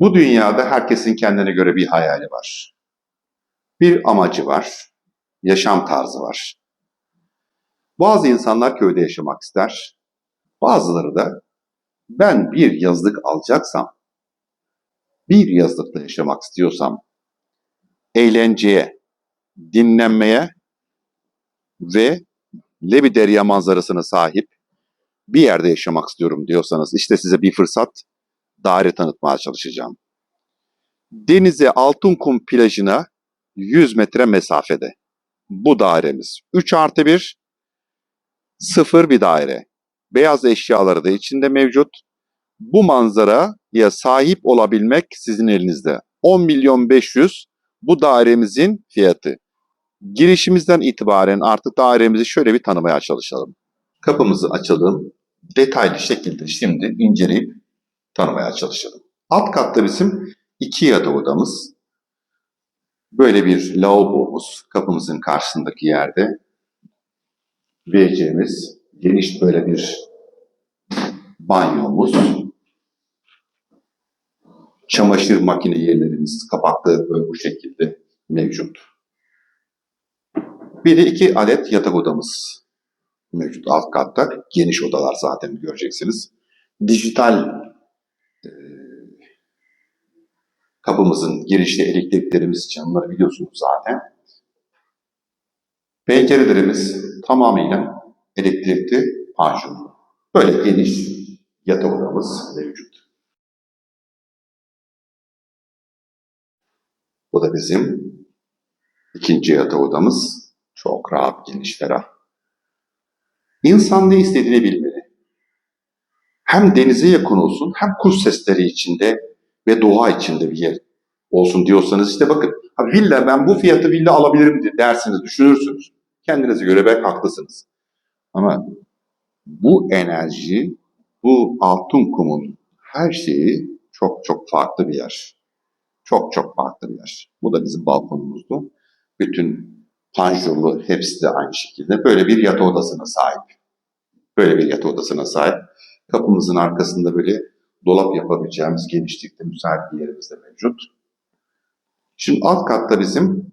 Bu dünyada herkesin kendine göre bir hayali var. Bir amacı var. Yaşam tarzı var. Bazı insanlar köyde yaşamak ister. Bazıları da ben bir yazlık alacaksam, bir yazlıkta yaşamak istiyorsam, eğlenceye, dinlenmeye ve Lebi Derya manzarasına sahip bir yerde yaşamak istiyorum diyorsanız işte size bir fırsat daire tanıtmaya çalışacağım. Denize Altınkum plajına 100 metre mesafede. Bu dairemiz 3 artı 1 sıfır bir daire. Beyaz eşyaları da içinde mevcut. Bu manzaraya sahip olabilmek sizin elinizde. 10 milyon 500 bu dairemizin fiyatı. Girişimizden itibaren artık dairemizi şöyle bir tanımaya çalışalım. Kapımızı açalım. Detaylı şekilde şimdi inceleyip tanımaya çalışalım. Alt katta bizim iki yatak odamız. Böyle bir lavabomuz kapımızın karşısındaki yerde. WC'miz, geniş böyle bir banyomuz. Çamaşır makine yerlerimiz kapaklı böyle bu şekilde mevcut. Bir de iki adet yatak odamız mevcut alt katta. Geniş odalar zaten göreceksiniz. Dijital kapımızın girişte elektriklerimiz için onları biliyorsunuz zaten. Pencerelerimiz tamamıyla elektrikli panjurlu. Böyle geniş yatak odamız mevcut. Bu da bizim ikinci yatak odamız. Çok rahat, geniş, ferah. İnsan ne istediğini bilmeli. Hem denize yakın olsun, hem kuş sesleri içinde ve doğa içinde bir yer olsun diyorsanız işte bakın villa ben bu fiyatı villa alabilirim dersiniz, düşünürsünüz. Kendinize göre belki haklısınız. Ama bu enerji, bu altın kumun her şeyi çok çok farklı bir yer. Çok çok farklı bir yer. Bu da bizim balkonumuzdu. Bütün panjurlu hepsi de aynı şekilde. Böyle bir yatak odasına sahip. Böyle bir yatak odasına sahip. Kapımızın arkasında böyle dolap yapabileceğimiz genişlikte müsait bir yerimiz de mevcut. Şimdi alt katta bizim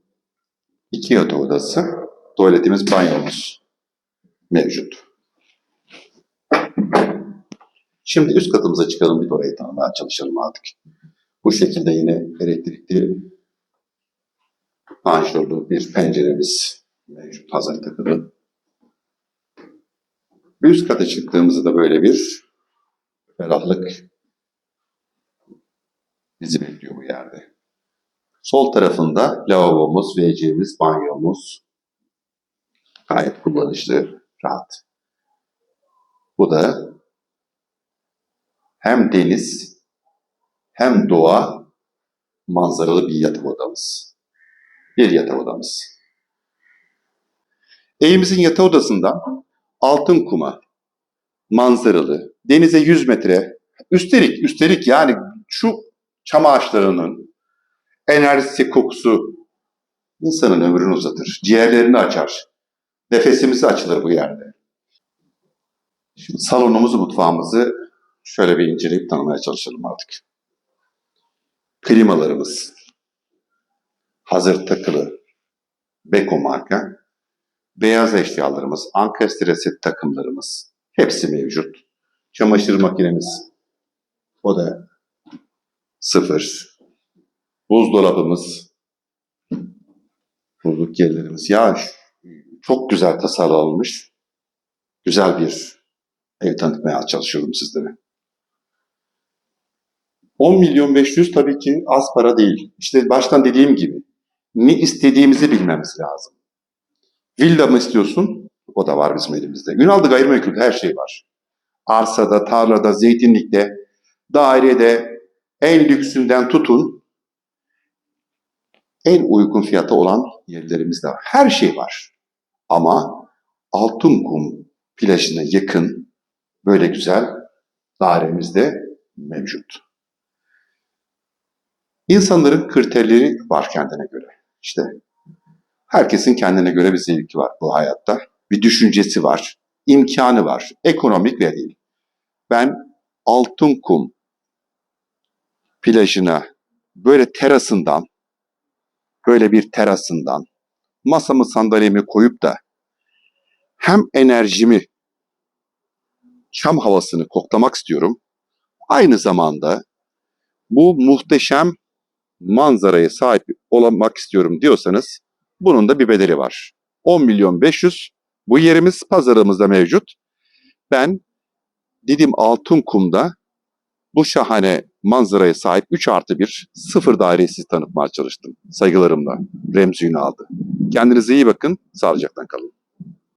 iki yatak odası, tuvaletimiz, banyomuz mevcut. Şimdi üst katımıza çıkalım bir orayı tanımaya çalışalım artık. Bu şekilde yine elektrikli panjurlu bir penceremiz mevcut hazır takılı. Üst kata çıktığımızda da böyle bir ferahlık bizi bekliyor bu yerde. Sol tarafında lavabomuz, WC'miz, banyomuz gayet kullanışlı, rahat. Bu da hem deniz hem doğa manzaralı bir yatak odamız. Bir yatak odamız. Evimizin yatak odasından altın kuma, manzaralı, denize 100 metre, üstelik, üstelik yani şu çam ağaçlarının enerjisi, kokusu insanın ömrünü uzatır, ciğerlerini açar. Nefesimizi açılır bu yerde. Şimdi salonumuzu, mutfağımızı şöyle bir inceleyip tanımaya çalışalım artık. Klimalarımız hazır takılı Beko marka. Beyaz eşyalarımız, ankestre set takımlarımız hepsi mevcut. Çamaşır makinemiz o da sıfır. Buzdolabımız, buzluk yerlerimiz. Ya çok güzel tasarlanmış. Güzel bir ev tanıtmaya çalışıyorum sizlere. 10 milyon 500 tabii ki az para değil. İşte baştan dediğim gibi ne istediğimizi bilmemiz lazım. Villa mı istiyorsun? O da var bizim elimizde. Ünal'da gayrimenkulde her şey var. Arsada, tarlada, zeytinlikte, dairede en lüksünden tutun en uygun fiyata olan yerlerimiz de var. Her şey var. Ama Altınkum plajına yakın böyle güzel dairemiz de mevcut. İnsanların kriterleri var kendine göre. İşte herkesin kendine göre bir zevki var bu hayatta. Bir düşüncesi var, imkanı var. Ekonomik ve değil. Ben Altınkum plajına böyle terasından böyle bir terasından masamı sandalyemi koyup da hem enerjimi çam havasını koklamak istiyorum. Aynı zamanda bu muhteşem manzaraya sahip olmak istiyorum diyorsanız bunun da bir bedeli var. 10 milyon 500 bu yerimiz pazarımızda mevcut. Ben Didim Altınkum'da bu şahane manzaraya sahip 3 artı 1 sıfır dairesi tanıtmaya çalıştım. Saygılarımla Remzi Ünal'dı. Kendinize iyi bakın, sağlıcakla kalın.